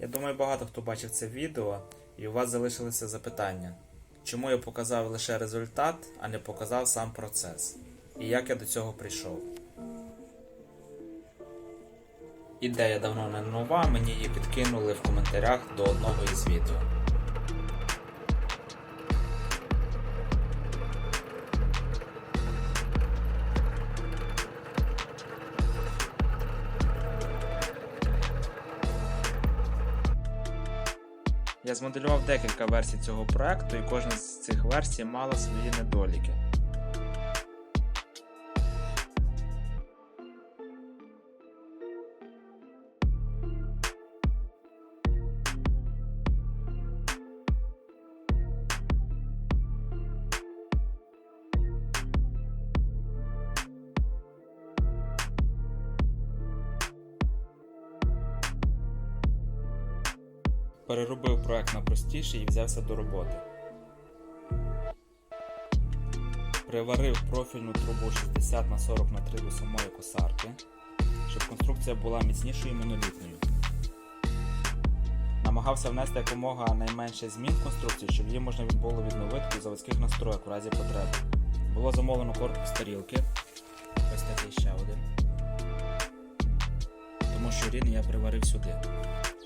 Я думаю, багато хто бачив це відео, і у вас залишилися запитання, чому я показав лише результат, а не показав сам процес, і як я до цього прийшов. Ідея давно не нова, мені її підкинули в коментарях до одного із відео. Я змоделював декілька версій цього проекту, і кожна з цих версій мала свої недоліки. Переробив проект на простіший і взявся до роботи. Приварив профільну трубу 60 на 40 на 3 до самої косарки, щоб конструкція була міцнішою і монолітною. Намагався внести якомога найменше змін в конструкцію, щоб її можна було відновити у заводських настроях у разі потреби. Було замовлено корпус тарілки. Ось такий ще один. Тому що рідний я приварив сюди.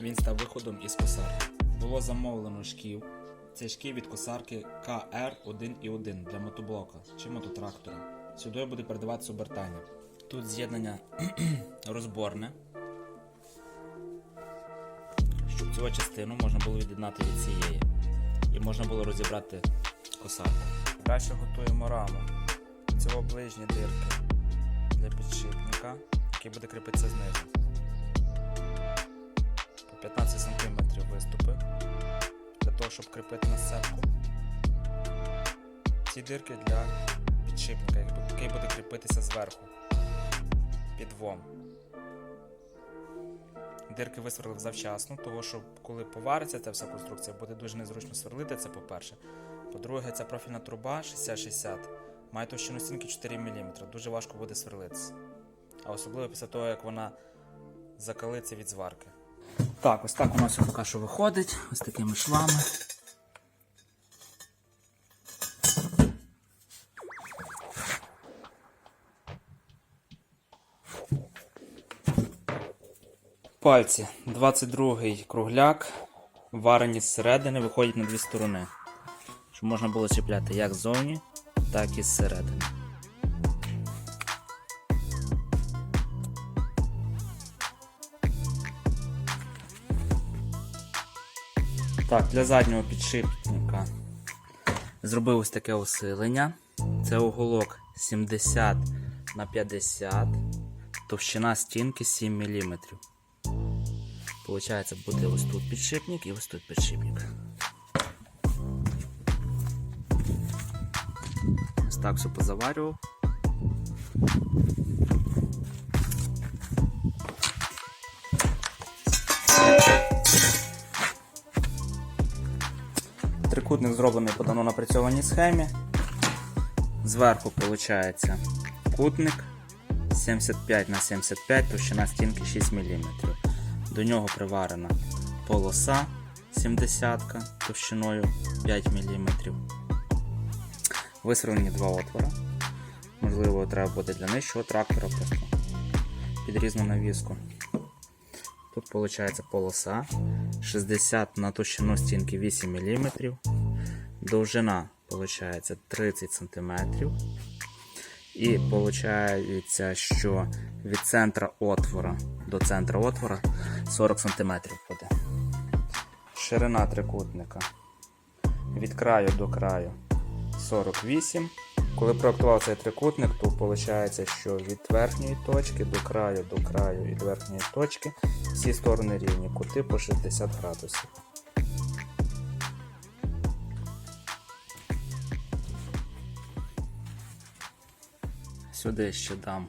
Він став виходом із косарки. Було замовлено шків. Це шків від косарки KR1 для мотоблока чи мототрактора. Сюди буде передаватися обертання. Тут з'єднання розборне, щоб цю частину можна було від'єднати від цієї. І можна було розібрати косарку. Далі готуємо раму. Цього ближні дирки для підшипника, який буде кріпитися знизу. По 15 см виступи для того, щоб кріпити на сцепку. Ці дирки для підшипника, який буде кріпитися зверху під вом. Дирки висверлив завчасно, тому що коли повариться ця вся конструкція, буде дуже незручно сверлити це, по-перше. По-друге, ця профільна труба 60-60 має товщину стінки 4 мм. Дуже важко буде сверлитися. А особливо після того, як вона закалиться від зварки. Так, ось так у нас поки що виходить, ось такими швами. Пальці. 22-й кругляк. Варені зсередини, виходять на дві сторони. Щоб можна було чіпляти як ззовні, так і зсередини. Так, для заднього підшипника зробив ось таке усилення. Це уголок 70 на 50, товщина стінки 7 мм. Получається, буде ось тут підшипник і ось тут підшипник. Ось так все позаварював. Трикутник зроблений по дано напрацьованій схемі. Зверху виходить кутник 75 на 75, товщина стінки 6 мм. До нього приварена полоса 70 товщиною 5 мм. Висверлені два отвора. Можливо, треба буде для нижчого трактора просто під навіску. Тут виходить полоса 60 на товщину стінки 8 мм. Довжина виходить 30 см. І виходить, що від центра отвора до центра отвора 40 см буде. Ширина трикутника від краю до краю 48 Коли проектував цей трикутник, то виходить, що від верхньої точки до краю до краю і до верхньої точки всі сторони рівні, кути по 60 градусів. Сюди ще дам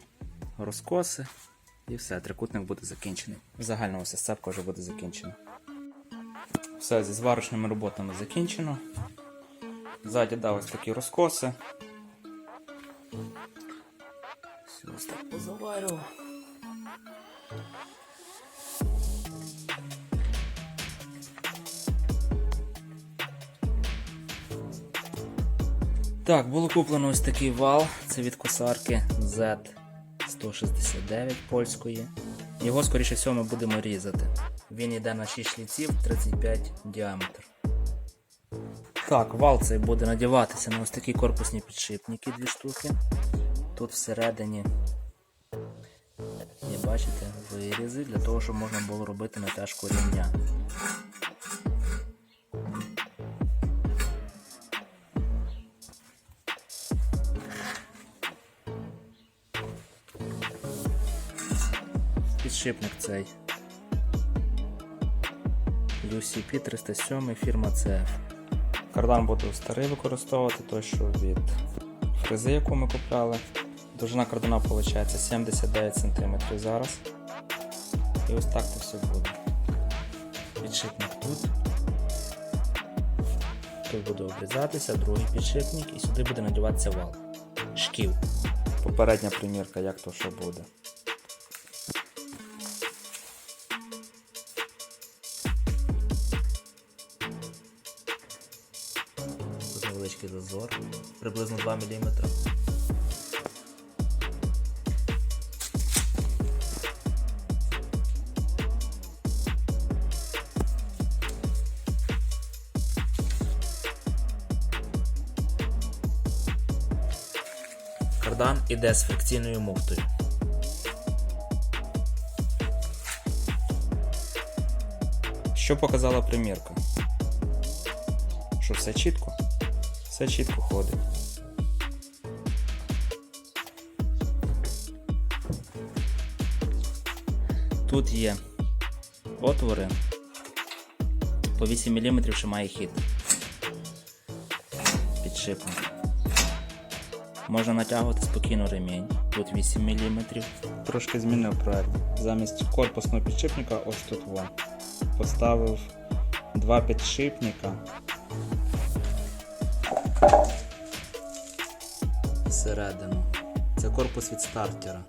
розкоси і все, трикутник буде закінчений. Загальна ось сцепка вже буде закінчена. Все, зі зварочними роботами закінчено. Ззаді дав ось такі розкоси. Все, ось так позаварював. Так, було куплено ось такий вал. Це від косарки Z169 польської. Його, скоріше всього, ми будемо різати. Він йде на 6 шліців 35 діаметр. Так, вал цей буде надіватися на ось такі корпусні підшипники, дві штуки. Тут всередині є, бачите, вирізи для того, щоб можна було робити натяжку рівня. Підшипник цей UCP 307 фірма CF. Кардан буду старий використовувати, той, що від фрези, яку ми купляли. Довжина кардана виходить 79 см зараз. І ось так це все буде. Підшипник тут. Тут буде обрізатися, другий підшипник і сюди буде надіватися вал. Шків. Попередня примірка, як то що буде. Невеличкий зазор, приблизно 2 мм. Кардан іде з фрикційною муфтою. Що показала примірка? Що все чітко? Все чітко ходить. Тут є отвори. По 8 мм ще має хід. Підшипник. Можна натягувати спокійно ремінь. Тут 8 мм. Трошки змінив проект. Замість корпусного підшипника, ось тут вон. Поставив два підшипника. Всередину. Це корпус від стартера.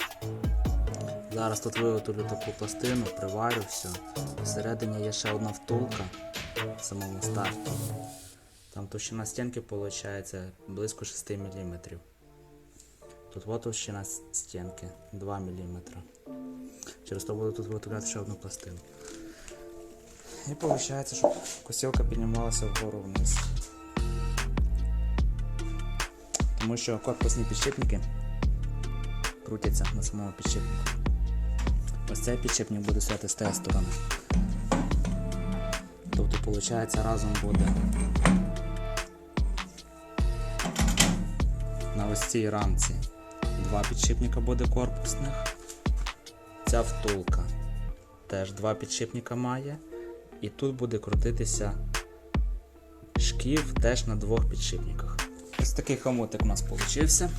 Зараз тут виготовлю таку пластину, приварю все. Всередині є ще одна втулка в самому старті. Там товщина стінки виходить близько 6 мм. Тут от товщина стінки 2 мм. Через то буду тут виготовляти ще одну пластину. І виходить, щоб косілка піднімалася вгору вниз. Тому що корпусні підшипники крутяться на самому підшипнику. Ось цей підшипник буде стояти з тієї сторони. Тобто, виходить, разом буде на ось цій рамці два підшипника буде корпусних. Ця втулка теж два підшипника має. І тут буде крутитися шків теж на двох підшипниках. Ось такий хомутик у нас вийшов.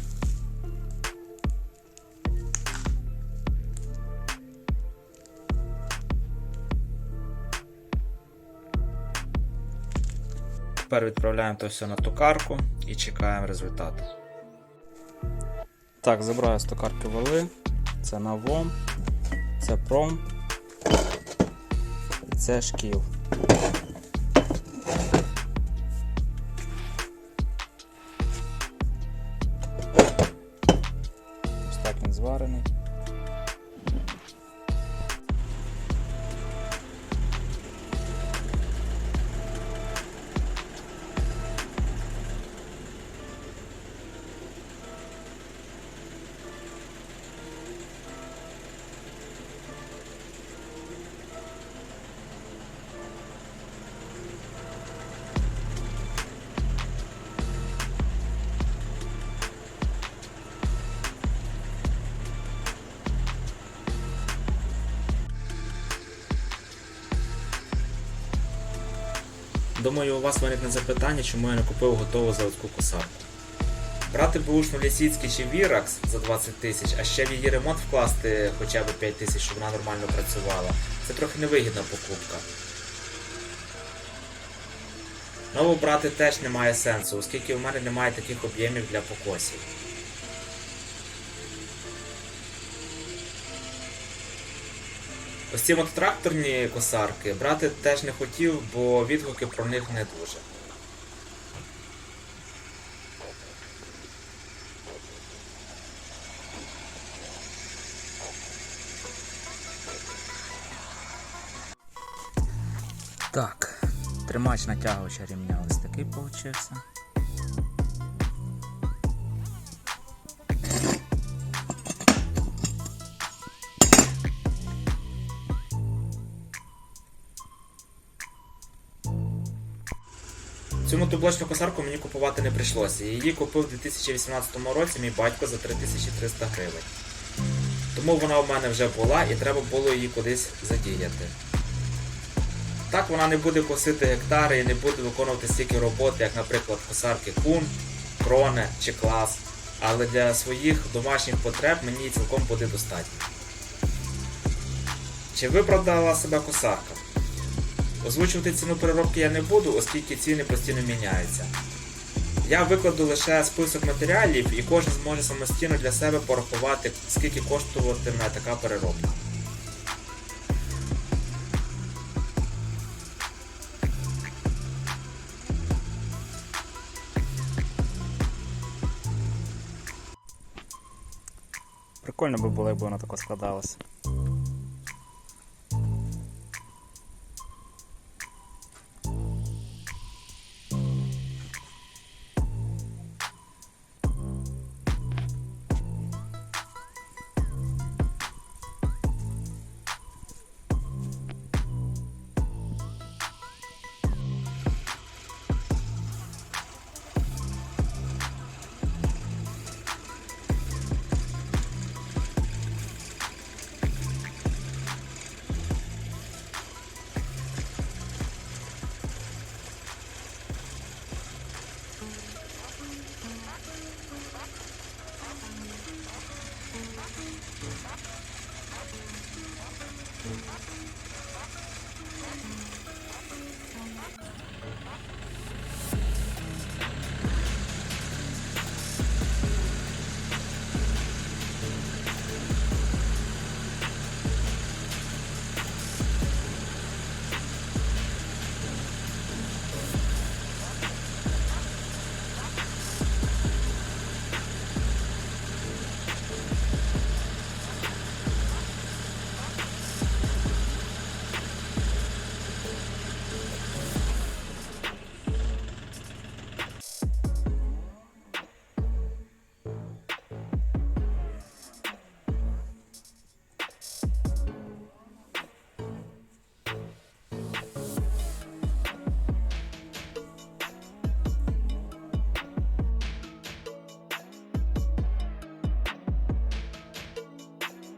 Тепер відправляємо то все на токарку і чекаємо результату. Так, забираю з токарки вали. Це навом, це пром. Це шкіл. Думаю, у вас виникне запитання, чому я не купив готову заводську косарку. Брати бушну Лісіцький чи Віракс за 20 тисяч, а ще в її ремонт вкласти хоча б 5 тисяч, щоб вона нормально працювала. Це трохи невигідна покупка. Нову брати теж немає сенсу, оскільки у мене немає таких об'ємів для покосів. Ось ці мототракторні косарки брати теж не хотів, бо відгуки про них не дуже. Так, тримач натягувача рівня ось такий получився. Цю мотоблочну косарку мені купувати не прийшлося. Її купив у 2018 році мій батько за 3300 гривень. Тому вона в мене вже була і треба було її кудись задіяти. Так вона не буде косити гектари і не буде виконувати стільки роботи, як, наприклад, косарки кун, кроне чи клас. Але для своїх домашніх потреб мені цілком буде достатньо. Чи виправдала себе косарка? Озвучувати ціну переробки я не буду, оскільки ціни постійно міняються. Я викладу лише список матеріалів і кожен зможе самостійно для себе порахувати, скільки коштуватиме така переробка. Прикольно би було, якби воно тако складалося.